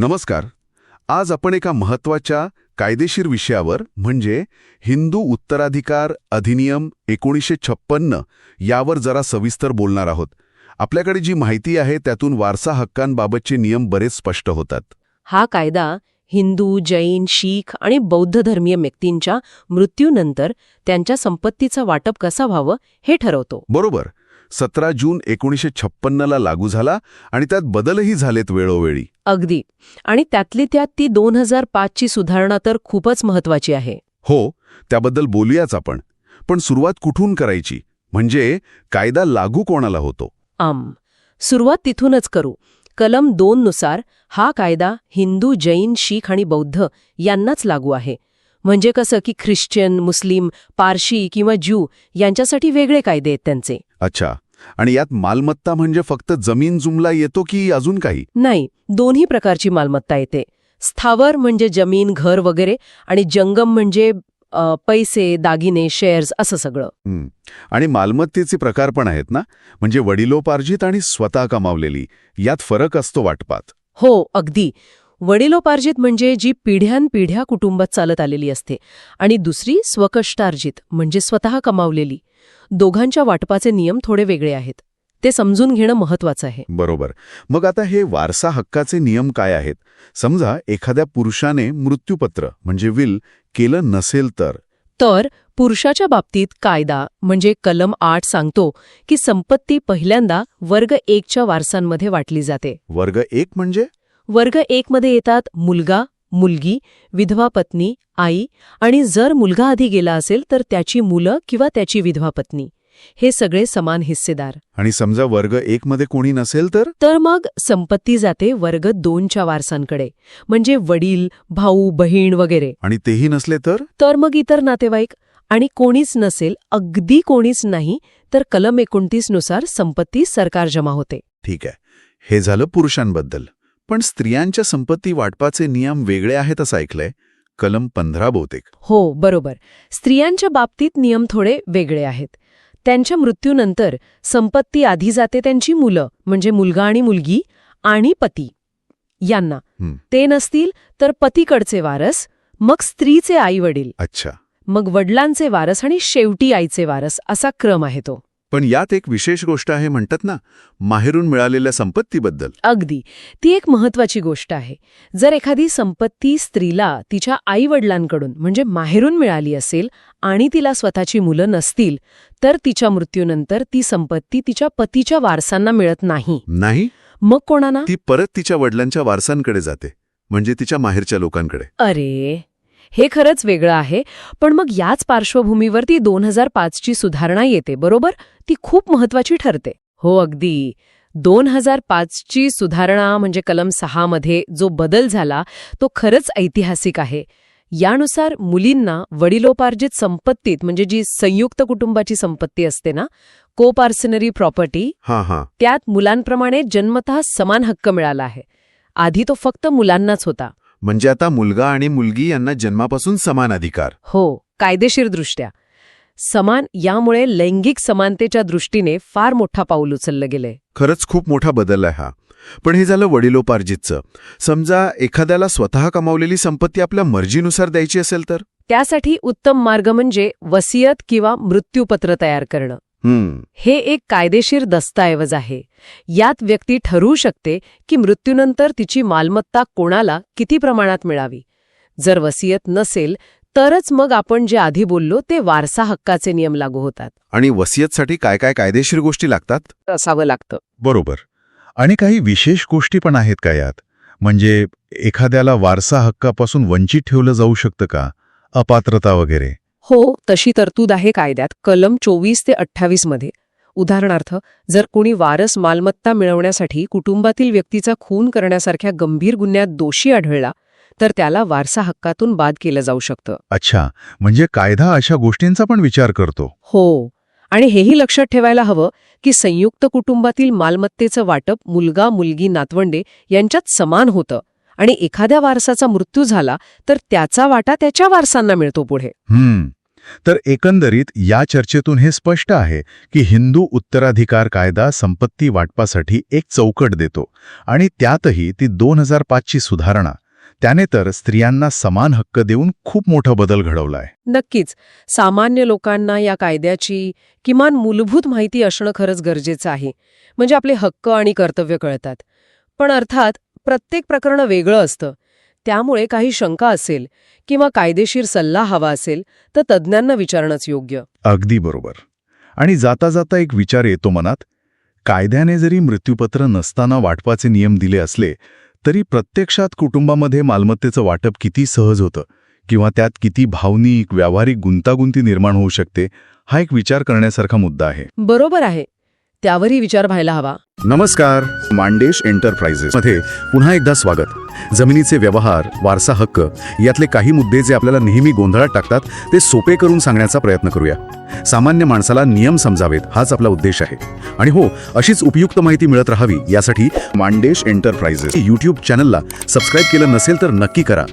नमस्कार. आज आपण एका महत्त्वाच्या कायदेशीर विषयावर म्हणजे हिंदू उत्तराधिकार अधिनियम एकोणीसशे छप्पन्न यावर जरा सविस्तर बोलणार आहोत. आपल्याकडे जी माहिती आहे त्यातून वारसा हक्कांबाबतचे नियम बरेच स्पष्ट होतात. हा कायदा हिंदू जैन शीख आणि बौद्ध धर्मीय व्यक्तींच्या मृत्यूनंतर त्यांच्या संपत्तीचं वाटप कसा व्हावं हे ठरवतो. बरोबर. सतरा जून एकोणीसशे छप्पन्नला लागू झाला आणि त्यात बदलही झालेत वेळोवेळी. अगदी. आणि त्यातली त्यात ती दोन हजार पाचची सुधारणा तर खूपच महत्वाची आहे. हो त्याबद्दल बोलूयाच आपण. पण सुरुवात कुठून करायची? म्हणजे कायदा लागू कोणाला होतो? आम सुरुवात तिथूनच करू. कलम दोन नुसार हा कायदा हिंदू जैन शीख आणि बौद्ध यांनाच लागू आहे. म्हणजे कसं की ख्रिश्चन मुस्लिम पारशी किंवा ज्यू यांच्यासाठी वेगळे कायदे आहेत त्यांचे. अच्छा. आणि यात मालमत्ता म्हणजे फक्त जमीन जुमला येतो की अजून काही? नाही दोन्ही प्रकारची मालमत्ता येते. स्थावर म्हणजे जमीन घर वगैरे आणि जंगम म्हणजे अ, पैसे दागिने शेअर्स असं सगळं. हं. आणि मालमत्तेचे प्रकार पण आहेत ना? म्हणजे वडिलोपार्जित आणि स्वतः कमावलेली. यात फरक असतो वाटपात. हो अगदी. वडिलोपार्जित म्हणजे जी पिढ्यानपिढ्या कुटुंबात चालत आलेली असते आणि दुसरी स्वकष्टार्जित म्हणजे स्वतः कमावलेली. दोघांच्या वाटपाचे नियम थोडे वेगळे आहेत. ते समजून घेणं महत्वाचं आहे. बरोबर. मग आता हे वारसा हक्काचे नियम काय आहेत? समजा एखाद्या पुरुषाने मृत्यूपत्र म्हणजे विल केलं नसेल तर. तर पुरुषाच्या बाबतीत कायदा म्हणजे कलम आठ सांगतो की संपत्ती पहिल्यांदा वर्ग एकच्या वारसांमध्ये वाटली जाते. वर्ग एक म्हणजे? वर्ग एकमध्ये येतात मुलगा मुलगी विधवा पत्नी आई आणि जर मुलगा आधी गेला असेल तर त्याची मुलं किंवा त्याची विधवा पत्नी. हे सगळे समान हिस्सेदार. आणि समजा वर्ग एक मध्ये कोणी नसेल तर? तर मग संपत्ती जाते वर्ग दोनच्या वारसांकडे. म्हणजे वडील भाऊ बहीण वगैरे. आणि तेही नसले तर? तर मग इतर नातेवाईक. आणि कोणीच नसेल अगदी कोणीच नाही तर कलम एकोणतीसनुसार संपत्ती सरकार जमा होते. ठीक आहे. हे झालं पुरुषांबद्दल. पण स्त्रियांच्या संपत्ती वाटपाचे नियम वेगळे आहेत असं ऐकलंय कलम पंधरा बहुतेक. हो बरोबर. स्त्रियांच्या बाबतीत नियम थोडे वेगळे आहेत. त्यांच्या मृत्यूनंतर संपत्ती आधी जाते त्यांची मुलं म्हणजे मुलगा आणि मुलगी आणि पती. यांना. ते नसतील तर पतीकडचे वारस मग स्त्रीचे आई वडील अच्छा. मग वडिलांचे वारस आणि शेवटी आईचे वारस असा क्रम आहे तो. पण यात एक विशेष गोष्ट आहे म्हणतात ना माहेरून मिळालेल्या संपत्तीबद्दल. अगदी. ती एक महत्वाची गोष्ट आहे. जर एखादी संपत्ती स्त्रीला तिच्या आईवडिलांकडून म्हणजे माहेरून मिळाली असेल आणि तिला स्वतःची मुलं नसतील तर तिच्या मृत्यूनंतर ती संपत्ती तिच्या पतीच्या वारसांना मिळत नाही. नाही? मग कोणाना ती परत तिच्या वडिलांच्या वारसांकडे जाते म्हणजे तिच्या माहेरच्या लोकांकडे. अरे! हे खरंच वेगळं आहे. पण मग याच पार्श्वभूमीवर ती दोन हजार पाचची सुधारणा येते बरोबर? ती खूप महत्वाची ठरते. हो अगदी. दोन हजार पाचची सुधारणा म्हणजे कलम सहामध्ये जो बदल झाला तो खरंच ऐतिहासिक आहे. यानुसार मुलींना वडिलोपार्जित संपत्तीत म्हणजे जी संयुक्त कुटुंबाची संपत्ती असते ना कोपार्सनरी प्रॉपर्टी हां हां. त्यात मुलांप्रमाणे जन्मतः समान हक्क मिळाला आहे. आधी तो फक्त मुलांनाच होता. म्हणजे आता मुलगा आणि मुलगी यांना जन्मापासून समान अधिकार. हो कायदेशीरदृष्ट्या. समान यामुळे लैंगिक समानतेच्या दृष्टीने फार मोठा पाऊल उचललं गेलंय. खरंच खूप मोठा बदल आहे हा. पण हे झालं वडिलोपार्जितचं. समजा एखाद्याला स्वतः कमावलेली संपत्ती आपल्या मर्जीनुसार द्यायची असेल तर? त्यासाठी उत्तम मार्ग म्हणजे वसियत किंवा मृत्यूपत्र तयार करणं. हे एक कायदेशीर दस्तऐवज आहे. यात व्यक्ती ठरवू शकते की मृत्यूनंतर तिची मालमत्ता कोणाला किती प्रमाणात मिळावी. जर वसियत नसेल तरच मग आपण जे आधी बोललो ते वारसा हक्काचे नियम लागू होतात. आणि वसियतसाठी काय काय कायदेशीर गोष्टी लागतात? असावं लागतं. बरोबर. आणि काही विशेष गोष्टी पण आहेत का यात? म्हणजे एखाद्याला वारसा हक्कापासून वंचित ठेवलं जाऊ शकतं का? अपात्रता वगैरे. हो तशी तरतूद आहे कायद्यात. कलम चोवीस ते अठ्ठावीसमध्ये. उदाहरणार्थ जर कोणी वारस मालमत्ता मिळवण्यासाठी कुटुंबातील व्यक्तीचा खून करण्यासारख्या गंभीर गुन्ह्यात दोषी आढळला तर त्याला वारसा हक्कातून बाद केलं जाऊ शकतं. अच्छा म्हणजे कायदा अशा गोष्टींचा पण विचार करतो. हो आणि हेही लक्षात ठेवायला हवं की संयुक्त कुटुंबातील मालमत्तेचं वाटप मुलगा मुलगी नातवंडे यांच्यात समान होतं आणि एखाद्या वारसाचा मृत्यू झाला तर त्याचा वाटा त्याच्या वारसांना मिळतो पुढे. हम्म. तर एकंदरीत या चर्चेतून हे स्पष्ट आहे की हिंदू उत्तराधिकार कायदा संपत्ती वाटपासाठी एक चौकट देतो आणि त्यातही ती दोन हजार पाचची सुधारणा. त्याने तर स्त्रियांना समान हक्क देऊन खूप मोठा बदल घडवलाय. नक्कीच. सामान्य लोकांना या कायद्याची किमान मूलभूत माहिती असणं खरंच गरजेचं आहे. म्हणजे आपले हक्क आणि कर्तव्य कळतात. पण अर्थात प्रत्येक प्रकरण वेगळं असतं. त्यामुळे काही शंका असेल किंवा कायदेशीर सल्ला हवा असेल तर तज्ज्ञांना विचारणंच योग्य. अगदी बरोबर. आणि जाता जाता एक विचार येतो मनात कायद्याने जरी मृत्यूपत्र नसताना वाटपाचे नियम दिले असले तरी प्रत्यक्षात कुटुंबामध्ये मालमत्तेचं वाटप किती सहज होतं किंवा त्यात किती भावनिक व्यावहारिक गुंतागुंती निर्माण होऊ शकते हा एक विचार करण्यासारखा मुद्दा आहे. बरोबर आहे. त्यावरही विचार व्हायला हवा. नमस्कार मांडेश एंटरप्राइजेस मध्ये पुन्हा एकदा स्वागत. जमिनीचे व्यवहार वारसा हक्क यातले काही मुद्दे जे आपल्याला नेहमी गोंधळात टाकतात ते सोपे करून सांगण्याचा प्रयत्न करूया. सामान्य माणसाला नियम समजावेत हाच आपला उद्देश आहे. आणि हो अशीच उपयुक्त माहिती मिळत राहावी यासाठी मांडेश एंटरप्राइजेस. यूट्यूब चॅनलला सबस्क्राईब केलं नसेल तर नक्की करा.